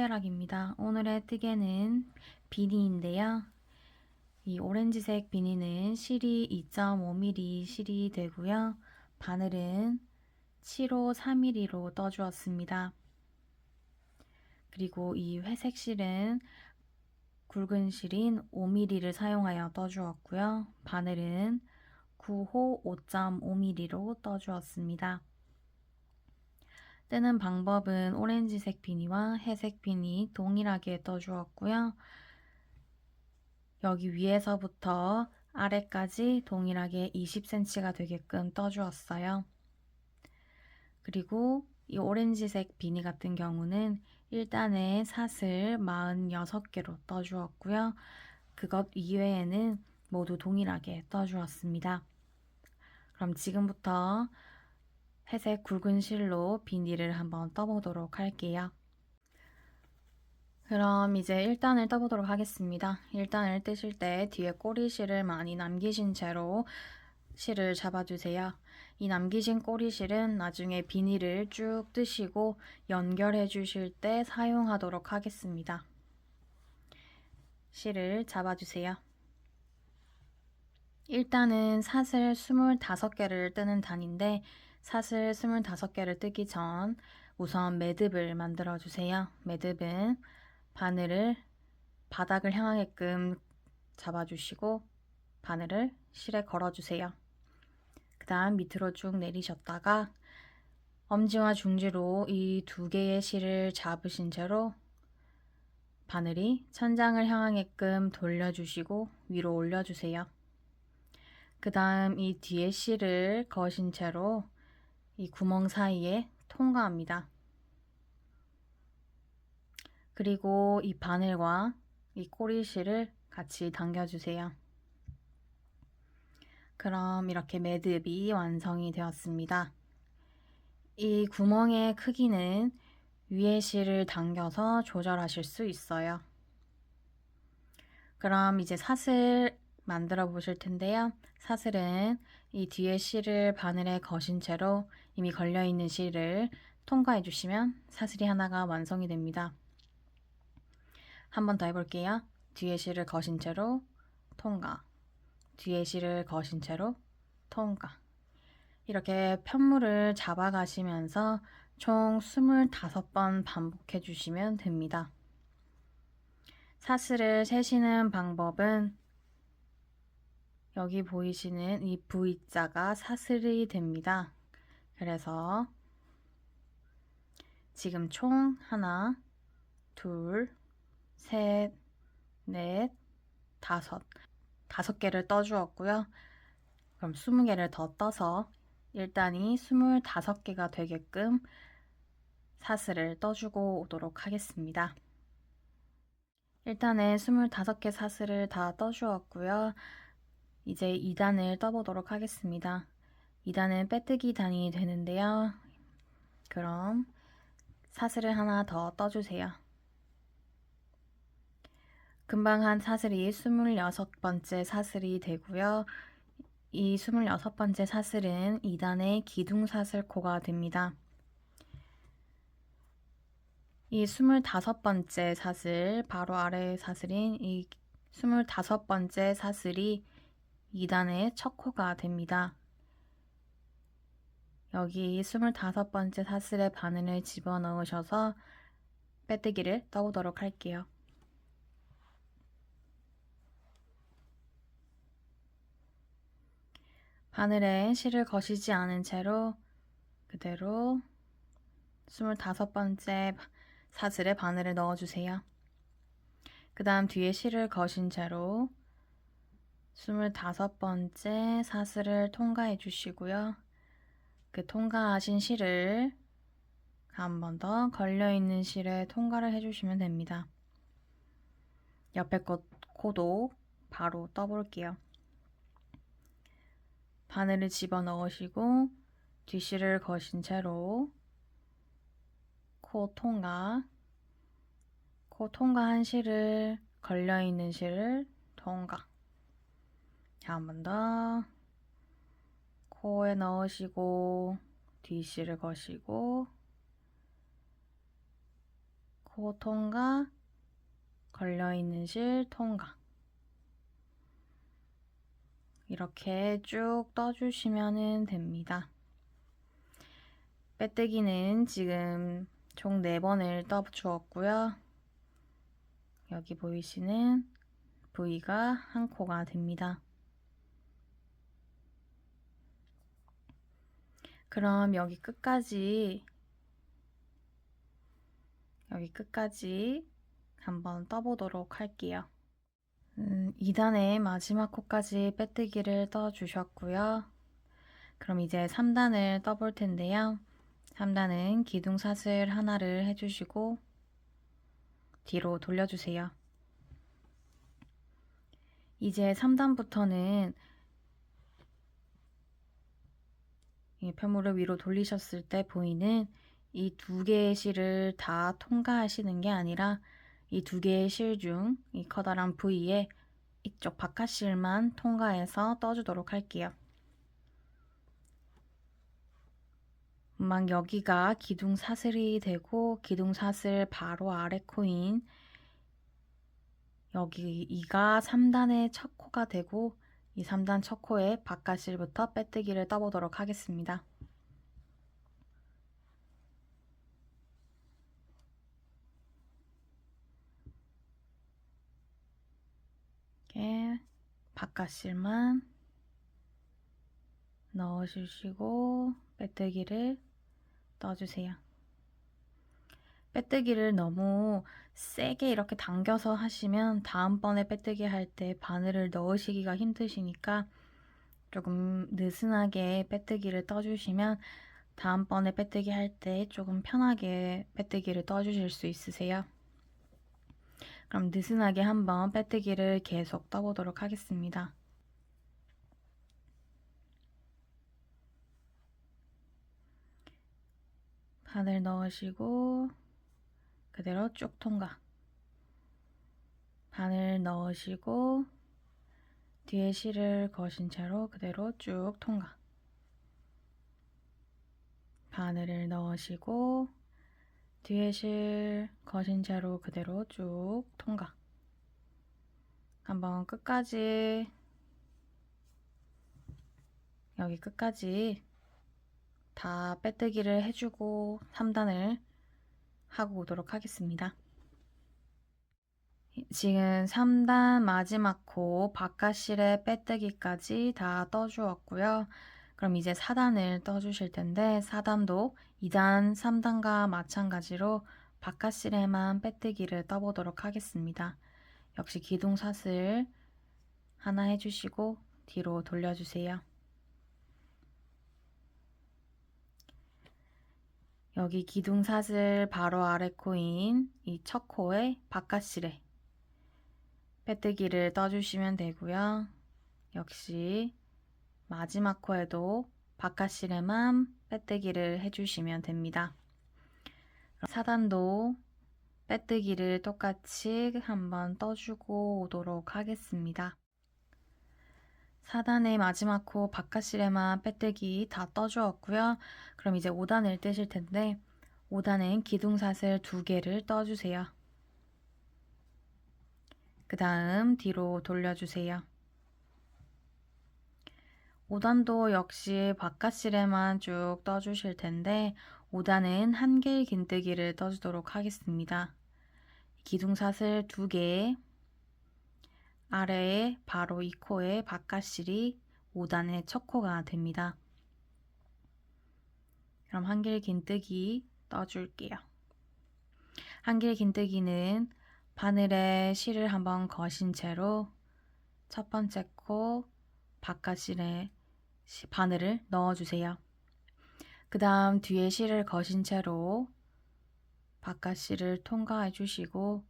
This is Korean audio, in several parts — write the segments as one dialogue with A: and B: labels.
A: 뜨개락입니다. 오늘의 뜨개는 비니인데요. 이 오렌지색 비니는 실이 2.5mm 실이 되고요. 바늘은 7호 3mm로 떠주었습니다. 그리고 이 회색 실은 굵은 실인 5mm를 사용하여 떠주었고요. 바늘은 9호 5.5mm로 떠주었습니다. 뜨는 방법은 오렌지색 비니와 회색 비니 동일하게 떠주었고요. 여기 위에서부터 아래까지 동일하게 20cm가 되게끔 떠주었어요. 그리고 이 오렌지색 비니 같은 경우는 1단에 사슬 46개로 떠주었고요. 그것 이외에는 모두 동일하게 떠주었습니다. 그럼 지금부터 회색 굵은 실로 비닐을 한번 떠보도록 할게요. 그럼 이제 1단을 떠보도록 하겠습니다. 1단을 뜨실 때 뒤에 꼬리실을 많이 남기신 채로 실을 잡아주세요. 이 남기신 꼬리실은 나중에 비닐을 쭉 뜨시고 연결해 주실 때 사용하도록 하겠습니다. 실을 잡아주세요. 일단은 사슬 25개를 뜨는 단인데 사슬 25개를 뜨기 전 우선 매듭을 만들어 주세요. 매듭은 바늘을 바닥을 향하게끔 잡아주시고 바늘을 실에 걸어주세요. 그 다음 밑으로 쭉 내리셨다가 엄지와 중지로 이 두 개의 실을 잡으신 채로 바늘이 천장을 향하게끔 돌려주시고 위로 올려주세요. 그 다음 이 뒤에 실을 거신 채로 이 구멍 사이에 통과합니다. 그리고 이 바늘과 이 꼬리실을 같이 당겨주세요. 그럼 이렇게 매듭이 완성이 되었습니다. 이 구멍의 크기는 위에 실을 당겨서 조절하실 수 있어요. 그럼 이제 사슬 만들어 보실 텐데요. 사슬은 이 뒤에 실을 바늘에 거신 채로 이미 걸려 있는 실을 통과해 주시면 사슬이 하나가 완성이 됩니다. 한 번 더 해볼게요. 뒤에 실을 거신 채로 통과. 뒤에 실을 거신 채로 통과. 이렇게 편물을 잡아가시면서 총 25번 반복해 주시면 됩니다. 사슬을 세시는 방법은 여기 보이시는 이 V자가 사슬이 됩니다. 그래서 지금 총 하나, 둘, 셋, 넷, 다섯. 다섯 개를 떠주었고요. 그럼 스무 개를 더 떠서 일단이 스물다섯 개가 되게끔 사슬을 떠주고 오도록 하겠습니다. 일단은 스물다섯 개 사슬을 다 떠주었고요. 이제 2단을 떠보도록 하겠습니다. 2단은 빼뜨기 단이 되는데요. 그럼 사슬을 하나 더 떠주세요. 금방 한 사슬이 26번째 사슬이 되고요. 이 26번째 사슬은 2단의 기둥사슬코가 됩니다. 이 25번째 사슬, 바로 아래 사슬인 이 25번째 사슬이 2단의 첫 코가 됩니다. 여기 25번째 사슬에 바늘을 집어넣으셔서 빼뜨기를 떠보도록 할게요. 바늘에 실을 거시지 않은 채로 그대로 25번째 사슬에 바늘을 넣어주세요. 그 다음 뒤에 실을 거신 채로 25번째 사슬을 통과해 주시고요. 그 통과하신 실을 한 번 더 걸려있는 실에 통과를 해주시면 됩니다. 옆에 것 코도 바로 떠볼게요. 바늘을 집어 넣으시고 뒷실을 거신 채로 코 통과 코 통과한 실을 걸려있는 실을 통과 한 번 더 코에 넣으시고 뒷실을 거시고 코 통과, 걸려있는 실 통과. 이렇게 쭉 떠주시면 됩니다. 빼뜨기는 지금 총 4번을 떠주었고요. 여기 보이시는 부위가 한 코가 됩니다. 그럼 여기 끝까지 여기 끝까지 한번 떠보도록 할게요. 음, 2단의 마지막 코까지 빼뜨기를 떠주셨고요. 그럼 이제 3단을 떠볼 텐데요. 3단은 기둥사슬 하나를 해주시고 뒤로 돌려주세요. 이제 3단부터는 이 편물을 위로 돌리셨을 때 보이는 이 두 개의 실을 다 통과하시는 게 아니라 이 두 개의 실 중 이 커다란 부위에 이쪽 바깥 실만 통과해서 떠주도록 할게요. 막 여기가 기둥 사슬이 되고 기둥 사슬 바로 아래 코인 여기 이가 3단의 첫 코가 되고 이 3단 첫 코의 바깥실부터 빼뜨기를 떠보도록 하겠습니다. 이렇게 바깥실만 넣어주시고 빼뜨기를 떠주세요. 빼뜨기를 너무 세게 이렇게 당겨서 하시면 다음번에 빼뜨기 할 때 바늘을 넣으시기가 힘드시니까 조금 느슨하게 빼뜨기를 떠주시면 다음번에 빼뜨기 할 때 조금 편하게 빼뜨기를 떠주실 수 있으세요. 그럼 느슨하게 한번 빼뜨기를 계속 떠보도록 하겠습니다. 바늘 넣으시고 그대로 쭉 통과. 바늘 넣으시고 뒤에 실을 거신 채로 그대로 쭉 통과. 바늘을 넣으시고 뒤에 실 거신 채로 그대로 쭉 통과. 한번 끝까지 여기 끝까지 다 빼뜨기를 해주고 3단을 하고 오도록 하겠습니다. 지금 3단 마지막 코 바깥실에 빼뜨기까지 다 떠주었고요. 그럼 이제 4단을 떠주실 텐데 4단도 2단, 3단과 마찬가지로 바깥실에만 빼뜨기를 떠보도록 하겠습니다. 역시 기둥 사슬 하나 해주시고 뒤로 돌려주세요. 여기 기둥 사슬 바로 아래 코인 이 첫 코의 바깥 실에 빼뜨기를 떠주시면 되고요. 역시 마지막 코에도 바깥 실에만 빼뜨기를 해주시면 됩니다. 4단도 빼뜨기를 똑같이 한번 떠주고 오도록 하겠습니다. 4단의 마지막 코 바깥실에만 빼뜨기 다 떠주었고요. 그럼 이제 5단을 뜨실 텐데 5단은 기둥사슬 두 개를 떠주세요. 그 다음 뒤로 돌려주세요. 5단도 역시 바깥실에만 쭉 떠주실 텐데 5단은 한길 긴뜨기를 떠주도록 하겠습니다. 기둥사슬 두개 아래에 바로 이 코의 바깥실이 5단의 첫 코가 됩니다. 그럼 한길 긴뜨기 떠줄게요. 한길 긴뜨기는 바늘에 실을 한번 거신 채로 첫 번째 코 바깥실에 바늘을 넣어주세요. 그 다음 뒤에 실을 거신 채로 바깥실을 통과해 주시고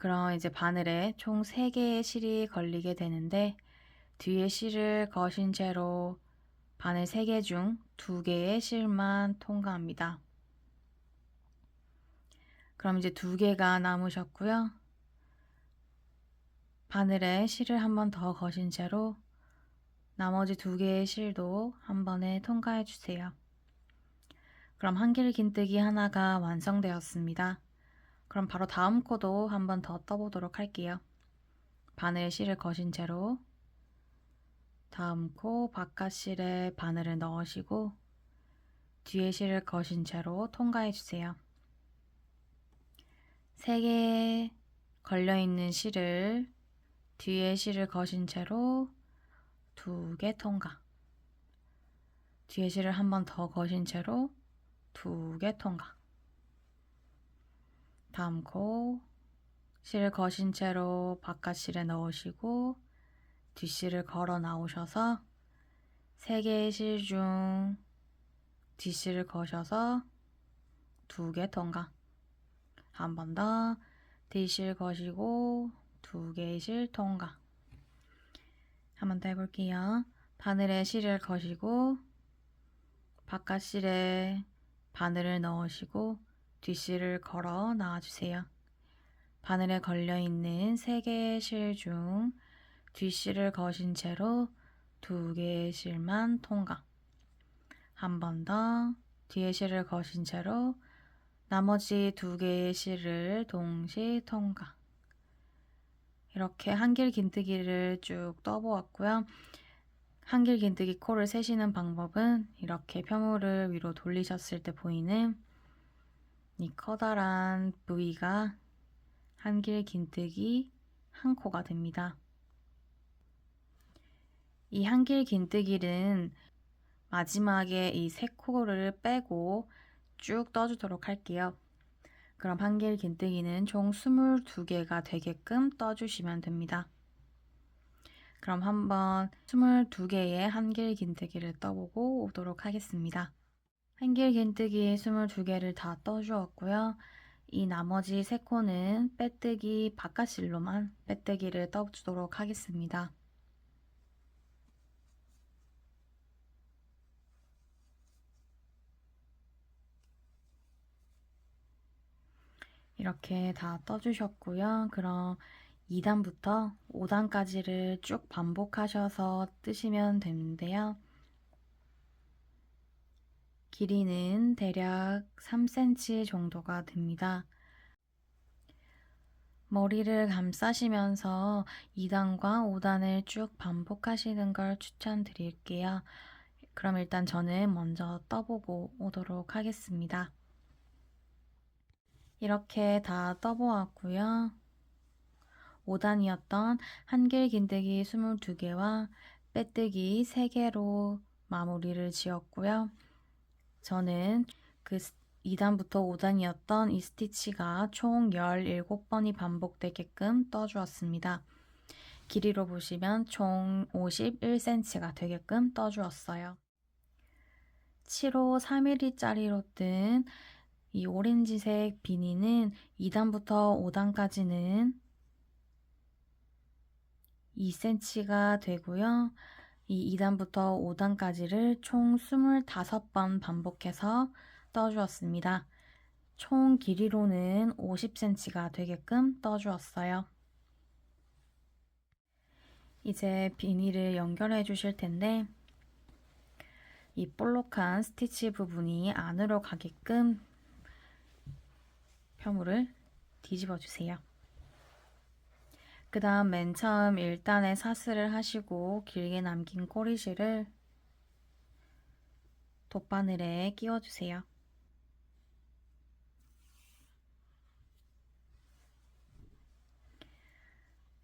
A: 그럼 이제 바늘에 총 3개의 실이 걸리게 되는데 뒤에 실을 거신 채로 바늘 3개 중 2개의 실만 통과합니다. 그럼 이제 2개가 남으셨고요. 바늘에 실을 한 번 더 거신 채로 나머지 두 개의 실도 한 번에 통과해 주세요. 그럼 한길 긴뜨기 하나가 완성되었습니다. 그럼 바로 다음 코도 한 번 더 떠보도록 할게요. 바늘 실을 거신 채로 다음 코 바깥 실에 바늘을 넣으시고 뒤에 실을 거신 채로 통과해 주세요. 세개 걸려 있는 실을 뒤에 실을 거신 채로 두 개 통과. 뒤에 실을 한 번 더 거신 채로 두 개 통과. 코 실을 거신 채로 바깥 실에 넣으시고 뒷실을 걸어 나오셔서 세 개의 실 중 뒷실을 거셔서 두 개 통과. 한 번 더 뒷실 거시고 두 개의 실 통과. 한 번 더 해볼게요. 바늘에 실을 거시고 바깥 실에 바늘을 넣으시고 뒷실을 걸어 나와주세요. 바늘에 걸려있는 세 개의 실중 뒷실을 거신 채로 두 개의 실만 통과. 한 번 더 뒤에 실을 거신 채로 나머지 두 개의 실을 동시 통과. 이렇게 한길 긴뜨기를 쭉 떠보았고요. 한길 긴뜨기 코를 세시는 방법은 이렇게 펴물을 위로 돌리셨을 때 보이는 이 커다란 부위가 한길 긴뜨기 한 코가 됩니다. 이 한길 긴뜨기는 마지막에 이 세 코를 빼고 쭉 떠주도록 할게요. 그럼 한길 긴뜨기는 총 22개가 되게끔 떠주시면 됩니다. 그럼 한번 22개의 한길 긴뜨기를 떠보고 오도록 하겠습니다. 한길 긴뜨기 22개를 다 떠주었고요. 이 나머지 3코는 빼뜨기 바깥실로만 빼뜨기를 떠주도록 하겠습니다. 이렇게 다 떠주셨고요. 그럼 2단부터 5단까지를 쭉 반복하셔서 뜨시면 되는데요. 길이는 대략 3cm 정도가 됩니다. 머리를 감싸시면서 2단과 5단을 쭉 반복하시는 걸 추천드릴게요. 그럼 일단 저는 먼저 떠보고 오도록 하겠습니다. 이렇게 다 떠보았고요. 5단이었던 한길 긴뜨기 22개와 빼뜨기 3개로 마무리를 지었고요. 저는 그 2단부터 5단이었던 이 스티치가 총 17번이 반복되게끔 떠주었습니다. 길이로 보시면 총 51cm가 되게끔 떠주었어요. 7호 3mm짜리로 뜬 이 오렌지색 비니는 2단부터 5단까지는 2cm가 되고요. 이 2단부터 5단까지를 총 25번 반복해서 떠주었습니다. 총 길이로는 50cm가 되게끔 떠주었어요. 이제 비닐을 연결해 주실 텐데 이 볼록한 스티치 부분이 안으로 가게끔 펴물을 뒤집어 주세요. 그 다음 맨 처음 1단에 사슬을 하시고 길게 남긴 꼬리실을 돗바늘에 끼워주세요.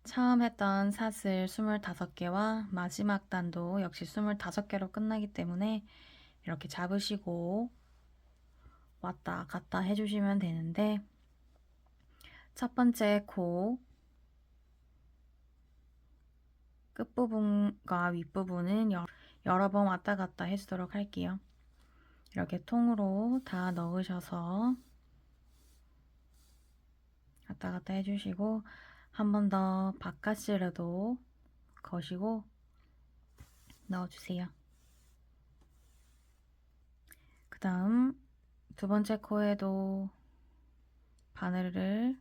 A: 처음 했던 사슬 25개와 마지막 단도 역시 25개로 끝나기 때문에 이렇게 잡으시고 왔다 갔다 해주시면 되는데 첫 번째 코 끝부분과 윗부분은 여러 번 왔다 갔다 해주도록 할게요. 이렇게 통으로 다 넣으셔서 왔다 갔다 해주시고 한 번 더 바깥실에도 거시고 넣어주세요. 그 다음 두 번째 코에도 바늘을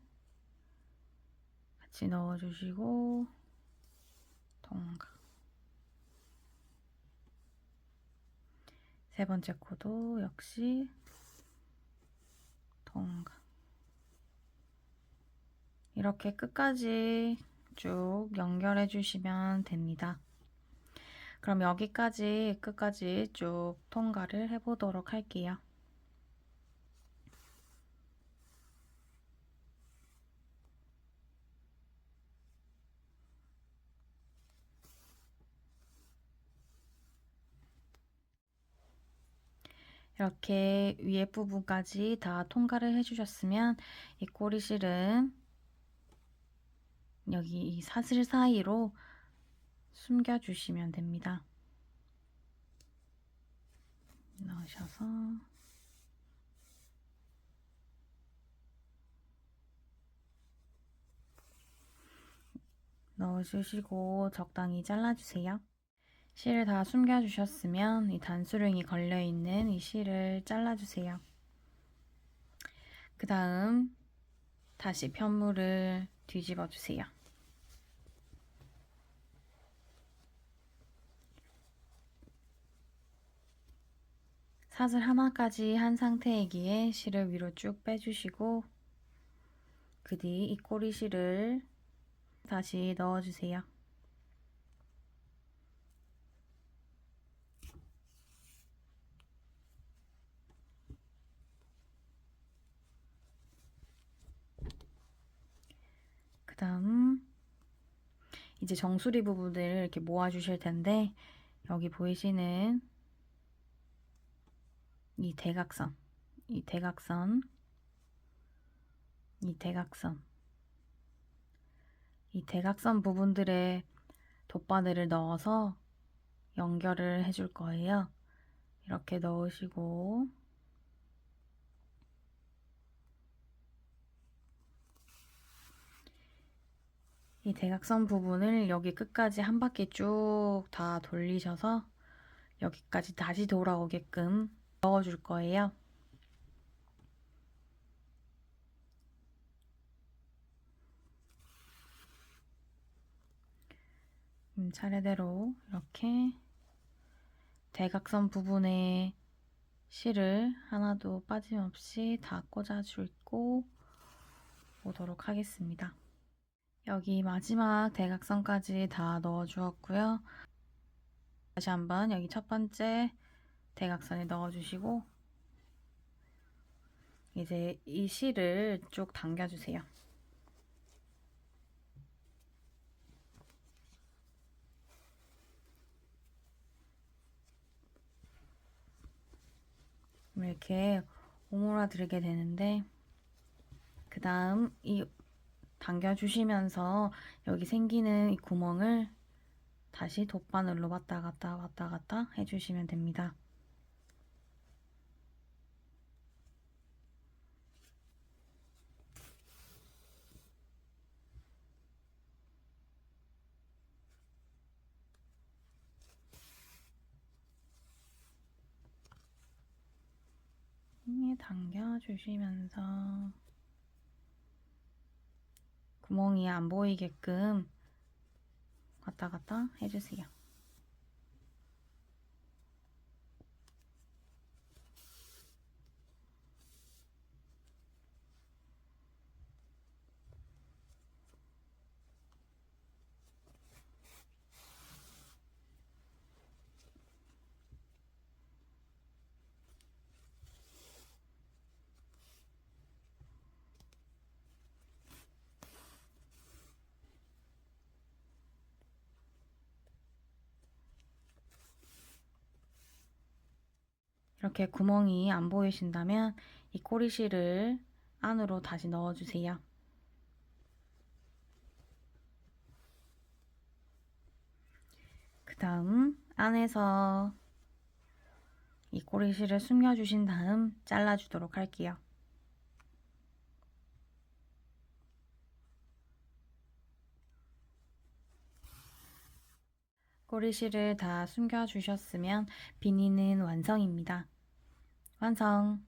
A: 같이 넣어주시고 통과 세 번째 코도 역시 통과 이렇게 끝까지 쭉 연결해 주시면 됩니다. 그럼 여기까지 끝까지 쭉 통과를 해 보도록 할게요. 이렇게 위에 부분까지 다 통과를 해주셨으면 이 꼬리실은 여기 이 사슬 사이로 숨겨주시면 됩니다. 넣으셔서 넣어주시고 적당히 잘라주세요. 실을 다 숨겨주셨으면 이 단수령이 걸려있는 이 실을 잘라주세요. 그 다음 다시 편물을 뒤집어 주세요. 사슬 하나까지 한 상태이기에 실을 위로 쭉 빼주시고 그 뒤 이 꼬리 실을 다시 넣어주세요. 그 다음 이제 정수리 부분을 이렇게 모아 주실 텐데 여기 보이시는 이 대각선 이 대각선 이 대각선 이 대각선 부분들에 돗바늘을 넣어서 연결을 해줄 거예요. 이렇게 넣으시고 이 대각선 부분을 여기 끝까지 한 바퀴 쭉 다 돌리셔서 여기까지 다시 돌아오게끔 넣어줄 거예요. 음, 차례대로 이렇게 대각선 부분에 실을 하나도 빠짐없이 다 꽂아주고 오도록 하겠습니다. 여기 마지막 대각선까지 다 넣어 주었고요. 다시 한번 여기 첫 번째 대각선에 넣어 주시고 이제 이 실을 쭉 당겨 주세요. 이렇게 오므라들게 되는데 그 다음 이 당겨주시면서 여기 생기는 이 구멍을 다시 돗바늘로 왔다 갔다 왔다 갔다 해주시면 됩니다. 당겨주시면서 구멍이 안 보이게끔 왔다 갔다 해주세요. 이렇게 구멍이 안 보이신다면 이 꼬리실을 안으로 다시 넣어주세요. 그 다음 안에서 이 꼬리실을 숨겨주신 다음 잘라주도록 할게요. 꼬리실을 다 숨겨주셨으면 비니는 완성입니다. 완성!